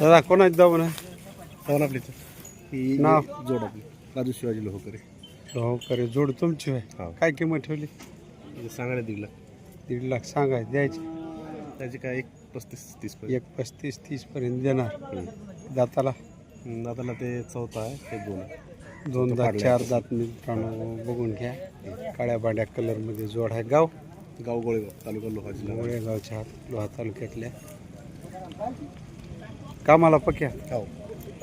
दादा कोणाची पवन आपली नाव? जोड आपली. राजू शिवाजी लोहकरे. हो करे जोड तुमची आहे हो. काय किंमत ठेवली? म्हणजे सांगायला दिला दीड लाख सांगाय द्यायची. त्याची काय एक पस्तीस तीस पर्यंत. एक पस्तीस तीस पर्यंत देणार. दाताला? दादाला ते चौथा आहे ते दोन आहे. दोन दात. चार दात मित्रांनो बघून घ्या. काळ्या बाड्या कलरमध्ये जोड आहे. गाव? गाव गोळेगाव तालुका लोहा जिल्हा गोळेगावच्या लोहा तालुक्यातल्या. कामाला पक्या गाव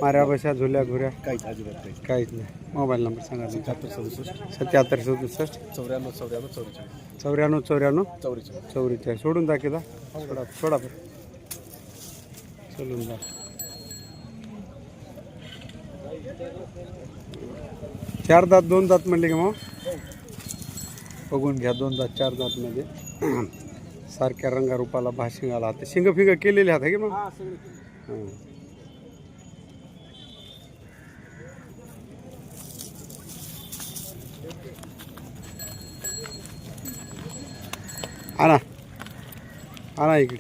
माऱ्या बशा झुल्या घुऱ्या? काहीच अजिबात काही काहीच नाही. मोबाईल नंबर सांगा एकाहत्तर सदुसष्ट. सत्याहत्तर सदुसष्ट. चौऱ्याण्णव चौऱ्याण्णव चौवेचाळीस चौऱ्याण्णव चौऱ्याण्णव. चौवेचाळीस चौरीच्या सोडून दाखवता सोडा सोडा बरं. सोडून दाख चार दात दोन दात म्हणले की मग बघून घ्या दोन दात चार दात मध्ये सारख्या रंगारूपाला भाशिंगाला हात शिंग फिंग केलेले हात आहे की मग हां. आणा आणा इकडे.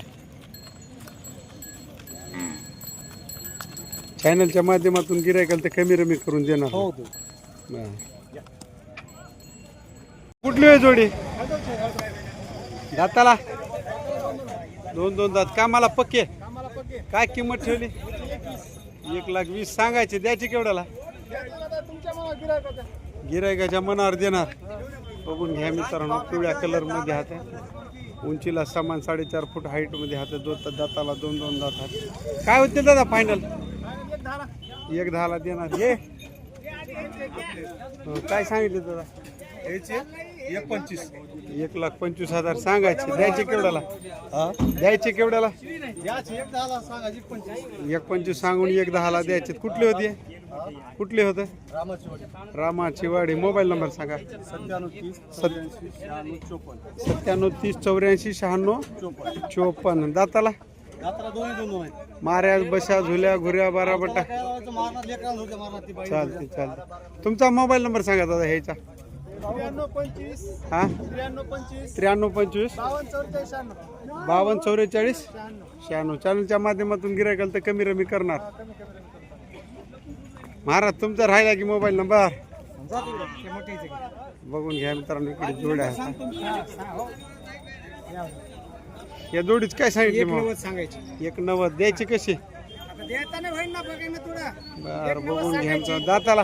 चॅनलच्या माध्यमातून गिरायकाला तर कमी रमी करून देणार. हो. बरं. कुठली आहे जोडी? दाताला? दोन दोन दात. कामाला पक्के? काय किंमत ठेवली? एक लाख वीस. सांगायचे द्यायचे केवढ्याला? गिरायकाच्या मनावर देणार. बघून घ्या मित्रांनो पिवळ्या कलरमध्ये हात उंचीला समान साडेचार फूट हाईटमध्ये हात दो दाताला दोन दोन दात हात. काय होते दादा फायनल एक दहाला देणार. ये. हो, काय सांगितले दादा? एक पंचवीस. एक लाख पंचवीस हजार सांगायचे. द्यायचे केवढ्याला? हा? द्यायचे केवढ्याला? एक पंचवीस. सांगून एक दहाला द्यायचे. कुठले होते? कुठले होते? रामाची वाडी मोबाईल नंबर सांगा. सत्त्याण्णव तीस चौऱ्याऐंशी शहाण्णव चोपन्न. सत्त्याण्णव तीस चौऱ्याऐंशी शहाण्णव चोपन्न. चोपन्न. दाताला? माऱ्या बशा झुल्या घुऱ्या बाराबट्टा. चालते चालते तुमचा मोबाईल नंबर सांगा दादा ह्याचा. हा? त्र्याण्णव पंचवीस. बावन्न चौवेचाळीस शहाण्णव. चॅनलच्या माध्यमातून गिरायकाल तर कमी रमी करणार. महाराज तुमचा राहिला की मोबाईल नंबर. बघून घ्या मित्रांनो इकडे जोड्या. हा, सांग, हो. या. जोडीच काय सांगितली एक मग सांगायची. एक नव्वद द्यायची कशी? आता देताना होईल ना बघा ना थोडा बर बघून घ्यायचं दाताला दाताला.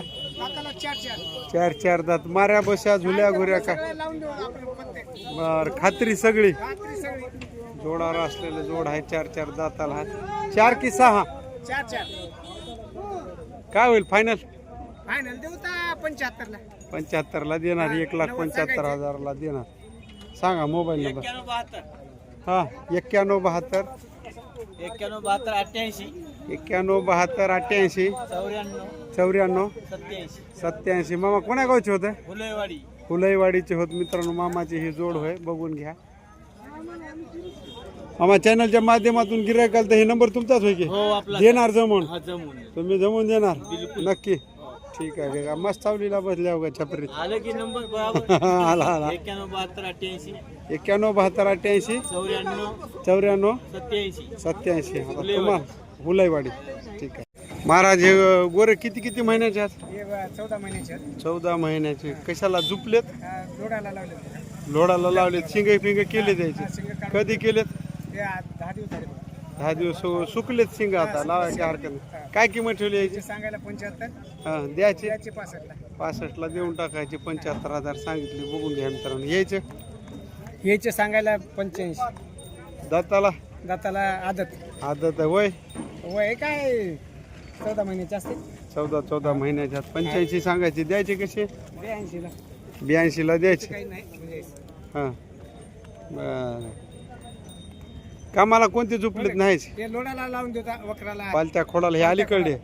चार चार. चार चार दात. माऱ्या बशा झुल्या घुऱ्या का सगळं लावून देऊ आपण प्रत्येक. बर खात्री सगळी. रात्री सगळी. जोडावर असलेले जोड आहे चार चार दाताला आहे. चार की सहा? चार चार. काय होईल फायनल फायनल देऊ तर पंच्याहत्तरला. पंच्याहत्तरला देणार एक लाख पंच्याहत्तर हजारला देणार. सांगा मोबाईल नंबर. हा एक्क्याण्णव बहात्तर. एक्क्याण्णव बहात्तर अठ्ठ्याऐंशी. एक्क्याण्णव बहात्तर अठ्ठ्याऐंशी चौऱ्याण्णव सत्याऐंशी. मामा कोण्या गावचे होते? फुलईवाडीचे होत मित्रांनो मामाची ही जोड होय बघून घ्या. मामा चॅनलच्या माध्यमातून गिरायकाल तर हे नंबर तुमचाच होय की? हो आपला. देणार जमून? तुम्ही जमून देणार? नक्की. ठीक आहे मस्त चावलीला बसल्या का छपरीत? आलं की नंबर बरोबर? आला आला. एक्क्याण्णव बहात्तर अठ्ठ्याऐंशी. एक्क्याण्णव बहात्तर अठ्ठ्याऐंशी. चौऱ्याण्णव. चौऱ्याण्णव. सत्याऐंशी. सत्याऐंशी. तुम्हाला हुलाईवाडी. ठीक आहे. महाराज हे गोरे किती किती महिन्याचे आहेत? चौदा महिन्याचे आहेत. चौदा महिन्याचे. कशाला झुपलेत? हा, जोडायला लावले लोडाला लावलेत. शिंगे फिंगे केले द्यायचे कधी केलेत? ते दहा दिवस झाले बघा. दहा दिवस सु- सुकलेत शिंग आता. लावायची हरकत नाही. काय किंमत ठेवली याची? ते सांगायला पंच्याहत्तर. हा द्यायची? त्याचे पासष्टला. पासष्टला देऊन टाकायची. पंच्याहत्तर हजार सांगितले. बघून घ्या मित्रांनो. यायचे? याचे सांगायला पंच्याऐंशी. दाताला? दाताला आदत. आदत आहे. वय? वय काय? चौदा महिन्याचे असते चौदा चौदा महिन्याच्यात पंच्याऐंशी सांगायची द्यायची कशी? ब्याऐंशीला. ब्याऐंशीला द्यायची. काही नाही म्हणजे हां. बर. कामाला कोणते झुपलेत नाहीच? ते लोडाला लावून देता वक्राला. पालत्या खोडाला हे अलीकडे.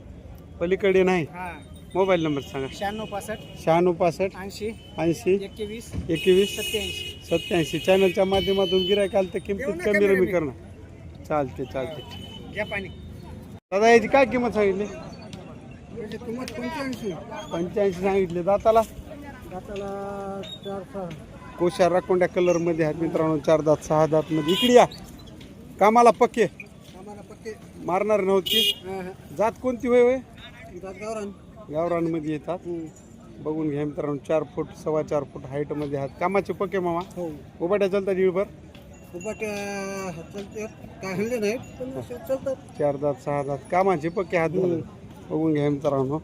पलीकडे नाही. हा. मोबाईल नंबर सांगा. शहाण्णव पासष्ट शहाण्णव पासष्ट ऐंशी ऐंशी एकवीस एकवीस सत्याऐंशी. सत्याऐंशी. चॅनलच्या माध्यमातून गिरायकाल तर किमतीत देऊ ना कमी रमी. करणं चालते चालते घ्या पाणी. दादा याची काय किंमत सांगितली? किंमत पंच्याऐंशी. पंच्याऐंशी सांगितले. दाताला? दाताला चार सहा. कोशा राकोंड्या कलरमध्ये आहेत मित्रांनो. चार दात सहा दात मध्ये. इकडे या. कामाला पक्के. आम्हाला पक्के. मारणार नव्हती. जात कोणती होय होय? जात गावरान. गावरांमध्ये येतात. बघून घ्या मित्रांनो. चार फूट सव्वा चार फूट हाईटमध्ये आहात. कामाचे पक्के मामा. हो. उभाट्या चालतात दीडभर चालते नाहीत पण असे चालतात. चार दात सहा दात कामाचे पक्के हात बघून घ्या मित्रांनो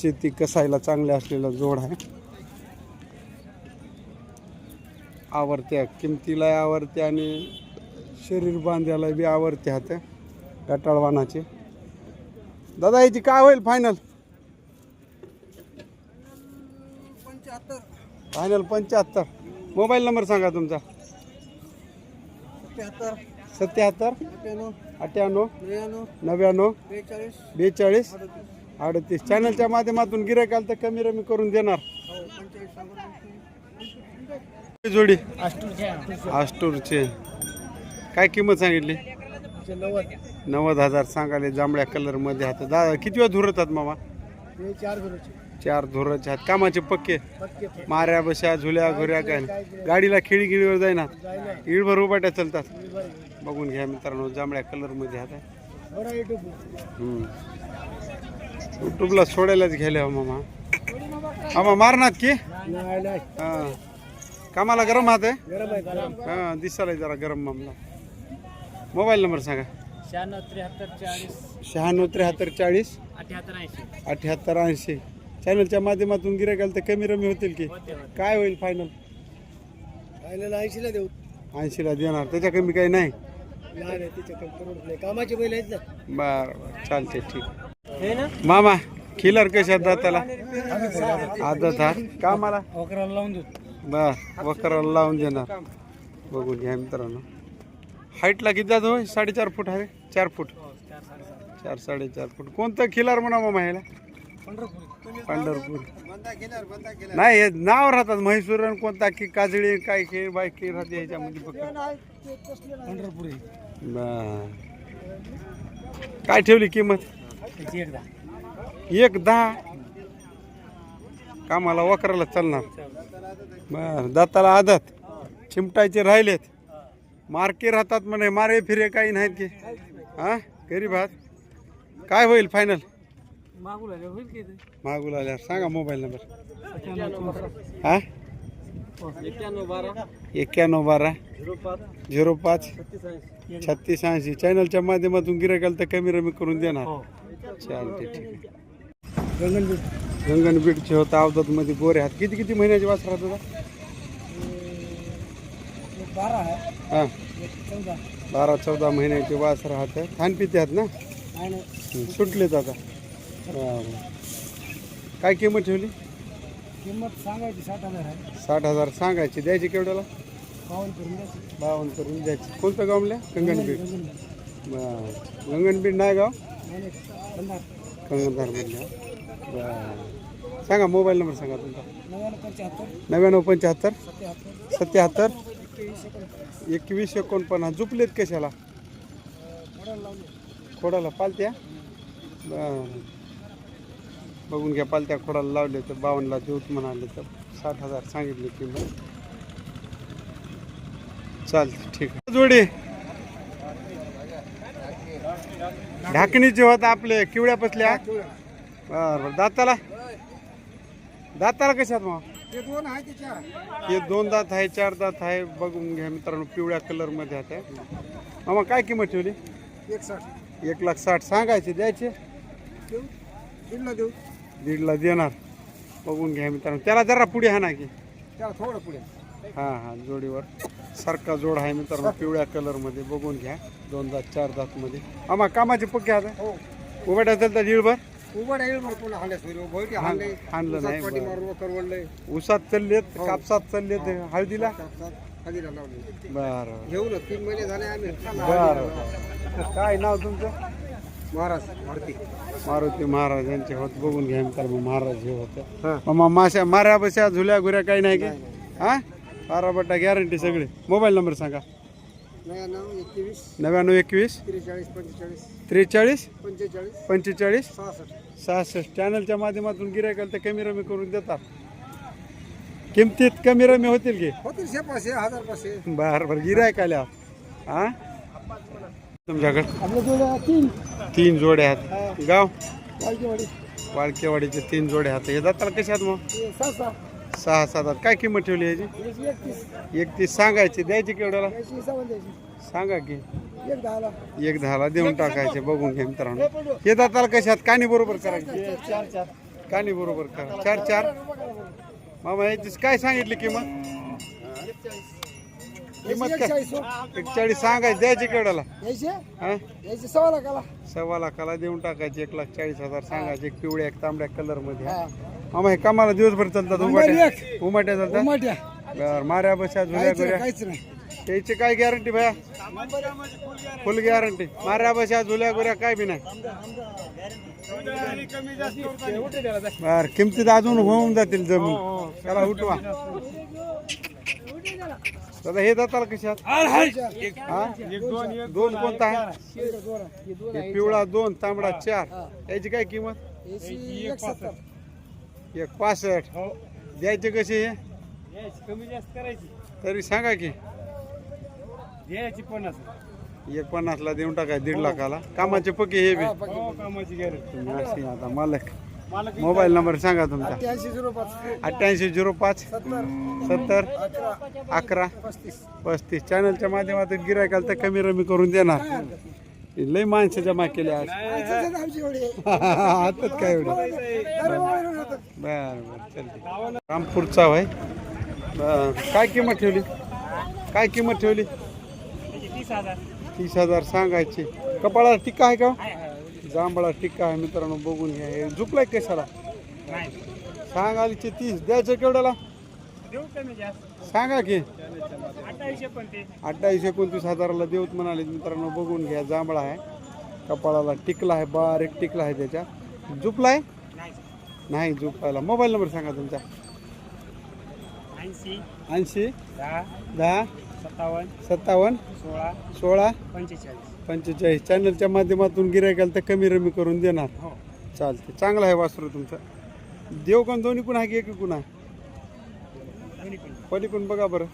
शेती कसायला चांगले असलेला जोड आहे. आवडत्या किमतीला आवडते आणि शरीर बांधायला बी आवडते हात गटाळवानाचे. दादा याची काय होईल फायनल पंच्याहत्तर. फायनल पंच्याहत्तर. मोबाईल नंबर सांगा तुमचा. सत्याहत्तर. सत्याहत्तर अठ्ठ्याण्णव. त्र्याण्णव नव्याण्णव. बेचाळीस. बेचाळीस अडतीस. चॅनलच्या माध्यमातून गिरायक आलं तर कमी रमी करून देणार. हो जोडी. आस्टूरचे काय किंमत सांगितली? नव्वद. हजार. सांगाले जांभळ्या कलरमध्ये हात दादा किती वेळा धुरतात मामा? हे चार चार धुराचे हात कामाचे पक्के. पक्के माऱ्या बशा झुल्या घुऱ्या काय नाही. गाडीला खेळी गिळीवर जाईना जायला इळभर उभाट्या चालतात. बघून घ्या मित्रांनो जांभळ्या कलरमध्ये हात आहे बरं हम्म. युट्यूबला सोडायलाच घ्यायला हो मामा. मामा मारणार की? नाही नाही. हा. कामाला गरम हात आहे? गरम आहे गरम. हा दिसायला जरा गरम मामला. मोबाईल नंबर सांगा. शहाण्णव त्र्याहत्तर चाळीस शहाण्णव त्र्याहत्तर चाळीस. अठ्याहत्तर ऐंशी. अठ्याहत्तर ऐंशी. चॅनलच्या माध्यमातून गिरायकाल तर कमी रमी होतील की? काय होईल फायनल राहिलेला ऐंशीला देऊ. ऐंशीला देणार. त्याच्या कमी काही नाही. तिच्या नाही कामाचे बैल आहेत ना. बरं बरं. चालते ठीक. हे ना? मामा खिलर कशात दाताला? आदत हा? कामाला? अकराला लावून देऊ. बर वकराला लावून देणार. बघून घ्या मित्रांनो. हाईटला किती जात? होय साडेचार फूट आहे चार फूट. चार साडेचार फूट. कोणतं खिलार म्हणा मामा ह्याला पंढरपूर. नाही हे नाव राहतात. म्हैसूर आणि कोणता की काजळी काय खेळ बाय खेळ राहते ह्याच्यामध्ये फक्त. काय ठेवली किंमत? एक दहा. कामाला वकराला चालणार. बर. दाताला आदत. चिमटायचे राहिलेत. मार्के राहतात म्हणे. मारे फिरे काही नाहीत की. हा? गरीब आहात. काय होईल फायनल होईल की मागूला आल्यावर. सांगा मोबाईल नंबर हा? एक्क्याण्णव बारा. एक्क्याण्णव बारा. झिरो पाच. झिरो पाच. छत्तीस ऐंशी. छत्तीस ऐंशी. चॅनलच्या माध्यमातून गिरायकाल तर कमी रमी करून देणार. हो. चालते ठीक आहे. गंगनबीडचे होता अवधत मध्ये गोरे हात. किती किती महिन्याचे वास राहत होता बारा हा. चौदा. बारा चौदा महिन्याचे वास राहत खानपिते आहेत ना? नाही. सुटलेत आता. काय किंमत ठेवली? किंमत सांगायची साठ हजार आहे. साठ हजार सांगायची. द्यायची केवढ्याला? पावन करून द्यायची. बावन्न करून द्यायची. कोणतं गाव म्हणलं? गंगनबीड बरं. गंगनबीड नाही गाव? मधल्या बरं. सांगा मोबाईल नंबर सांगा तुमचा. नव्याण्णव पंच्याहत्तर. सत्याहत्तर. एकवीस एकोणपन्नास. झुपलेत कशाला. खोडाला पालत्या? बघून घ्या पालत्या खोडाला लावले तर बावनला देऊत म्हणाले तर साठ हजार सांगितले किंमत चालते ठीक आहे. जोडी. ढाकणीचे होत आपले किवड्या पसल्या. बरं बरं दाताला दाताला कशात मग? दोन हे दोन दात आहे चार दात आहे. बघून घ्या मित्रांनो पिवळ्या कलरमध्ये आहे मामा काय किंमत ठेवली? एक साठ एक लाख साठ. सांगायचे द्यायचे? देऊ? दीडला देऊ? दीडला देणार. बघून घ्या मित्रांनो. त्याला जरा पुढे हा ना की. त्याला थोडं पुढे. हां हां जोडीवर. सारखा जोड आहे मित्रांनो पिवळ्या कलरमध्ये. बघून घ्या. दोन दात चार दातमध्ये आम्हा कामाचे पक्के आता? हो. उभ्या चालता दीडभर उभं राहील मग पुन्हा हांड्यास होईल भोवती हांडे हाणलं. नाही, पाठी बरं. मारून करवडलंय उसात चाललेत कापसात चाललेत हळदीला? हळदीला लावले. बरं घेऊन तीन महिने झाले आम्ही. बरं. काय नाव तुमचं? महाराज. मारुती. मारुती महाराज यांचे होत बघून घ्या मित्रांनो महाराज हे होतं. मामा माश्या माऱ्या बश्या झुल्या गुऱ्या काही नाही की? हा? बारा बट्टा गॅरंटी सगळे. मोबाईल नंबर सांगा. नव्याण्णव एकवीस नव्याण्णव एकवीस त्रेचाळीस पंचेचाळीस. त्रेचाळीस पंचेचाळीस पंचेचाळीस सहासष्ट. चॅनलच्या माध्यमातून गिरायकाल तर कमी रमी करून देतात. किमतीत कमी रमी होतील की? होतील बर बर. गिरायक आल्या. हा? तुमच्याकडे? जोड्या तीन. तीन जोडे आहेत. गाव? वाळकेवाडी वाळकेवाडीचे तीन जोडे आहेत. हे दाताला कसे आहेत मग? हे सहा सहा. सहा सात आहेत. काय किंमत ठेवली याची? याची एकतीस. एकतीस. सांगायची. द्यायची केवढ्याला याची सव्वा द्यायची. सांगा की. एक दहाला. एक दहाला देऊन टाकायचे. बघून घे मित्रांनो. हे दाताला कशात कानी बरोबर करायची चार चार. कानी बरोबर करा. चार चार मामा याची काय सांगितली किंमत? किंमत काय? चाळीस एक चाळीस सांगायची द्यायची केवढ्याला? यायचे हा? यायचे सव्वा लाखाला. सव्वा लाखाला देऊन टाकायचे एक लाख चाळीस हजार सांगायचे एक पिवळ्या एक तांबड्या कलरमध्ये. हा. मामा हे कामाला दिवसभर चालतात उमाट्या चालतात? उमाट्या. बर माऱ्या बशा झुल्या काहीच नाही गुऱ्या काहीच नाही. त्याची काय गॅरंटी भया? फुल गॅरंटी माऱ्या बशा झुल्या गुऱ्या काय बी नाही. बर किमतीत अजून होऊन जातील जमीन. त्याला उठवा. दादा हे जाताल कशात हा? दोन कोणता आहे? हे पिवळा दोन तांबडा चार. याची काय किंमत? एक पासष्ट. द्यायचे कसे हे? कमी जास्त करायची. तरी सांगा की. द्यायची पन्नास. एक पन्नासला देऊन टाकाय दीड लाखाला. कामाचे पक्के हे बी. हो कामाची गॅरंटी. आता मालक. मोबाईल नंबर सांगा तुमचा. अठ्ठ्याऐंशी झिरो पाच. अठ्ठ्याऐंशी झिरो पाच सत्तर. अकरा. अकरा. पस्तीस. पस्तीस. चॅनलच्या माध्यमातून गिरायकाला तर कमी रमी करून देणार. लई माणसं जमा केली आज. आमची एवढी. हातात काय एवढं? बर बर. चलते रामपूरचा आहे. बर. काय किंमत ठेवली? काय किंमत ठेवली? तीस हजार. तीस हजार सांगायची. कपाळाला टिक्का आहे का? जांभळा टिक्का आहे मित्रांनो बघून घ्या. हे झुकलाय कशाला नाही. सांगायचे तीस. द्यायचं केवढ्याला सांगा की. अठ्ठावीस एकोणतीस हजाराला देऊत म्हणाले मित्रांनो बघून घ्या. जांभळा आहे. कपाळाला टिकला आहे बारीक टिकला आहे त्याच्या. झुपलाय नाही. नाही झुपायला मोबाईल नंबर सांगा तुमचा. ऐंशी ऐंशी दहा दहा सत्तावन्न सत्तावन्न सोळा सोळा पंचेचाळीस. पंचेचाळीस चॅनलच्या माध्यमातून गिरायकाला तर कमी रमी करून देणार. हो. चालते चांगला आहे वासरू तुमचं. देव कोण दोन्ही कोण आहे? की एक कोण पलीकडून बघा बरं.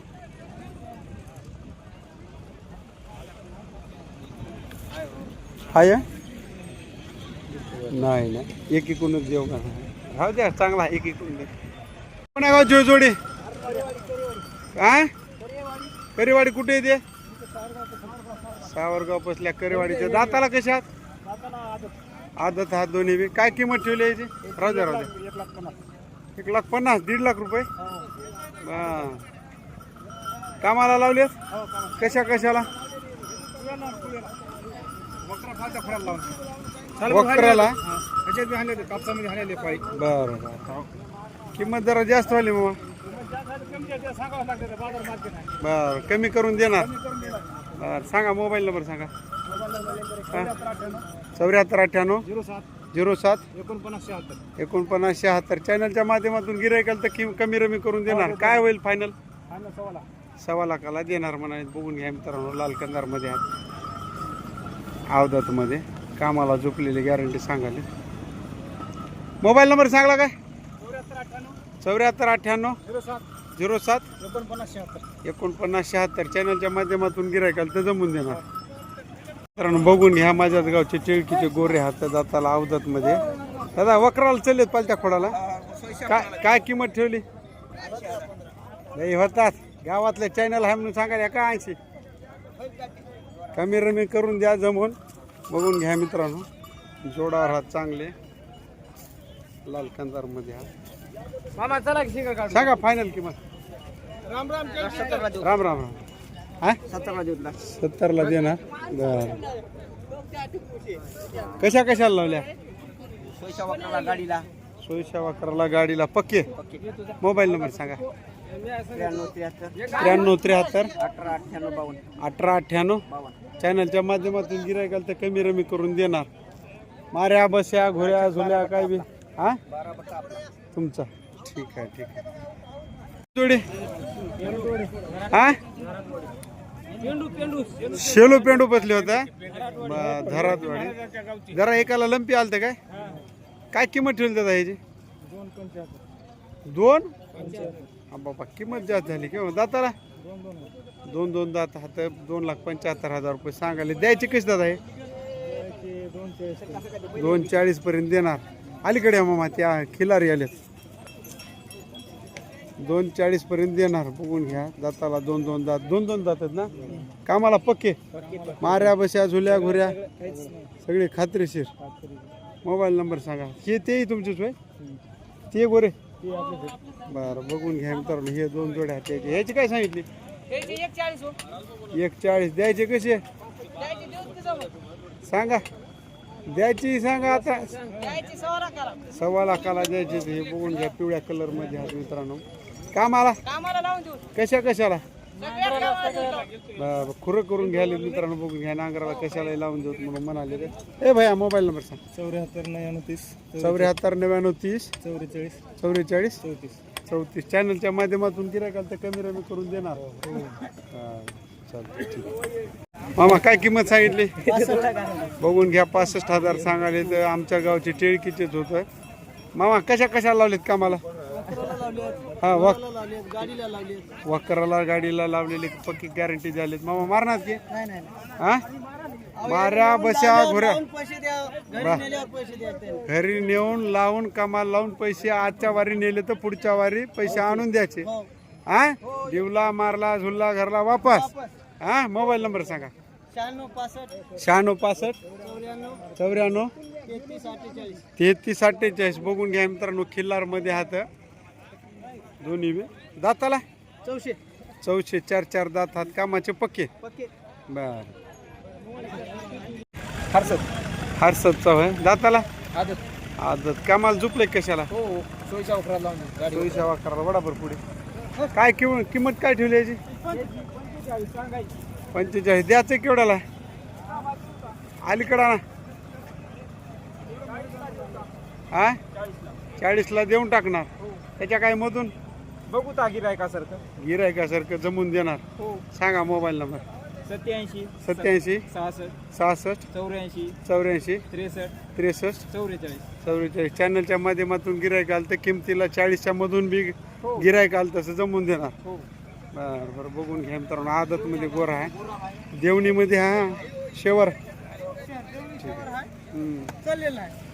हाय नाही नाही. एक एकूणच देव का राहू द्या चांगला एक एकूण दे कोण आहे गाव जो जोडी काय करेवाडी कुठे येते सावरगाव बसल्या करेवाडीच्या. दाताला कशात आदत. हात दोन्ही बी. काय किंमत ठेवली याची? राहू द्या एक लाख पन्नास. दीड लाख रुपये? हा. कामाला लावलेस हो कशा कशाला? वक्राला? बरं बरं. किंमत जरा जास्त व्हायली मग. आहे. बरं कमी करून देणार. बरं सांगा मोबाईल नंबर सांगा. चौऱ्याहत्तर अठ्ठ्याण्णव झिरो सात. झिरो सात एकोणपन्नास शहात्तर. एकोणपन्नास शहात्तर. चॅनलच्या माध्यमातून गिरायकाल तर किम कमी रमी करून देणार. काय होईल फायनल सव्वाला सव्वा लाखाला देणार म्हणाले. बघून घ्या मित्रांनो लाल कंदारमध्ये आहे. अवधातमध्ये. कामाला झोपलेली गॅरंटी सांगाली मोबाईल नंबर सांगला काय? चौऱ्याहत्तर अठ्ठ्याण्णव. चौऱ्याहत्तर अठ्ठ्याण्णव. झिरो सात. झिरो सात एकोणपन्नास शहात्तर. एकोणपन्नास शहात्तर. चॅनलच्या माध्यमातून गिरायकाल तर जमून देणार. मित्रांनो बघून घ्या माझ्याच गावचे टिळकीचे गोरे हात दाताला अवधातमध्ये दादा वक्राला चाललेत पालत्या खोडाला? काय काय किंमत ठेवली? लई होतात. गावातले चॅनल आहे म्हणून सांगा का ऐंशी? कमी रमी करून द्या जमून. बघून घ्या मित्रांनो. जोडावर हात चांगले. लाल कंदारमध्ये हा मामा चला सांगा फायनल किंमत. राम राम राम राम राम. हा? सत्तरला देणार बर. कशा कशाला लावल्या? गाडीला. सोयशा वाकराला गाडीला. पक्के? मोबाईल नंबर सांगा. त्र्याण्णव त्र्याहत्तर. अठरा अठ्ठ्याण्णव चॅनलच्या माध्यमातून गिरायकाल तर कमी रमी करून देणार. माऱ्या बस्या घोड्या झुल्या काय बी. हा? तुमचा. ठीक आहे ठीक आहे. जोडी हा? पेंडू पेंडू. शेलो पेंडू बसले होता धरात वाडी जरा एकाला लंपी आलत काय? काय किंमत ठेवली दादा ह्याची? दोन? हा बाबा किंमत जास्त झाली किंवा दाताला? दोन दोन दात हात दोन लाख पंच्याहत्तर हजार रुपये सांगायले. द्यायचे कसे दादा हे? त्याचे दोन चाळीस पर्यंत देणार. अलीकडे मामा त्या खिलारी आलेत. दोन चाळीस पर्यंत देणार. बघून घ्या दाताला दोन दोन दात दोन दोन दात आहेत ना? कामाला पक्के. माऱ्या बश्या झुल्या घुऱ्या. सगळे खात्रीशीर. खात्री. मोबाईल नंबर सांगा. हे तेही तुमचेच होय? ते गोरे? बरं बघून घ्या मित्रांनो. हे दोन जोड्या आहेत. त्याचे ह्याची काय सांगितली? एक चाळीस हो द्यायचे कसे? सांगा. द्यायची सांगा आता. सव्वा लाखाला. द्यायचे ते. बघून घ्या पिवळ्या कलरमध्ये आहेत मित्रांनो. कामाला? कामाला लावून देऊ. कशा कशाला? बरं, खुरं करून घ्यायला मित्रांनो बघून घ्या. नांगराला कशाला लावून देऊ म्हणून म्हणाले ते. ए भैया मोबाईल नंबर सांग. चौऱ्याहत्तर नव्याण्णव तीस चौऱ्याहत्तर नव्याण्णव तीस चौवेचाळीस चौवेचाळीस चौतीस. चौतीस. चॅनलच्या माध्यमातून गिरायकाल तर कमी रमी करून देणार. हा, चालतंय, ठीक आहे. मामा काय किंमत सांगितली? बघून घ्या पासष्ट हजार सांगाले तर आमच्या गावचे टिळकीचेच होतं. मामा कशा कशा लावलेत कामाला? हा वक गाडीला वकराला गाडीला लावलेली पक्की गॅरंटी झालीत. मामा मारणार की? नाही नाही हा? माऱ्या बशा घोऱ्या पैसे द्या. घरी नेल्यावर पैसे द्या ते घरी नेऊन लावून कामाला लावून पैसे आजच्या वारी नेले तर पुढच्या वारी पैसे आणून द्यायचे. हो. हा? दिवला मारला झुलला घरला वापस. हा? मोबाईल नंबर सांगा. शहाण्णव पासष्ट. शहाण्णव पासष्ट. चौऱ्याण्णव. चौऱ्याण्णव. तेहतीस अठ्ठेचाळीस. तेहतीस अठ्ठेचाळीस. बघून घ्या मित्रांनो खिल्लारमध्ये हात. दोन्ही बी. दाताला? चौशे. चौशे चार चार दात हात कामाचे पक्के? पक्के. बर. हर्षद. हर्षदचा होय दाताला? आदत. आदत. कामाला झुपले कशाला? हो हो. सोयीच्या उकरा लावून देऊ. गाडी चोवीस करायला बडाबर पुढे. काय किंमत किंमत काय ठेवली याची? पंचेचाळीस. द्यायचं केवढ्याला? अलीकडा ना हा? चाळीसला देऊन टाकणार. त्याच्या काय मधून? बघू ताकीर आहे का सारखं? गिरायकासारखं जमून देणार. हो. सांगा मोबाईल नंबर. सत्याऐंशी सत्याऐंशी सहासष्ट सहासष्ट चौऱ्याऐंशी चौऱ्याऐंशी त्रेसष्ट त्रेसष्ट चौवेचाळीस. चौवेचाळीस. चॅनलच्या माध्यमातून गिरायक आलं तर किमतीला चाळीसच्या मधून बी गिरायक आलं तसं जमून देणार. हो. बरं बरं बघून घ्या मित्रांनो. आदतमध्ये गोरा आहे. देवणीमध्ये हा शेवर. ठीक आहे. हम्म. चाललेलं आहे.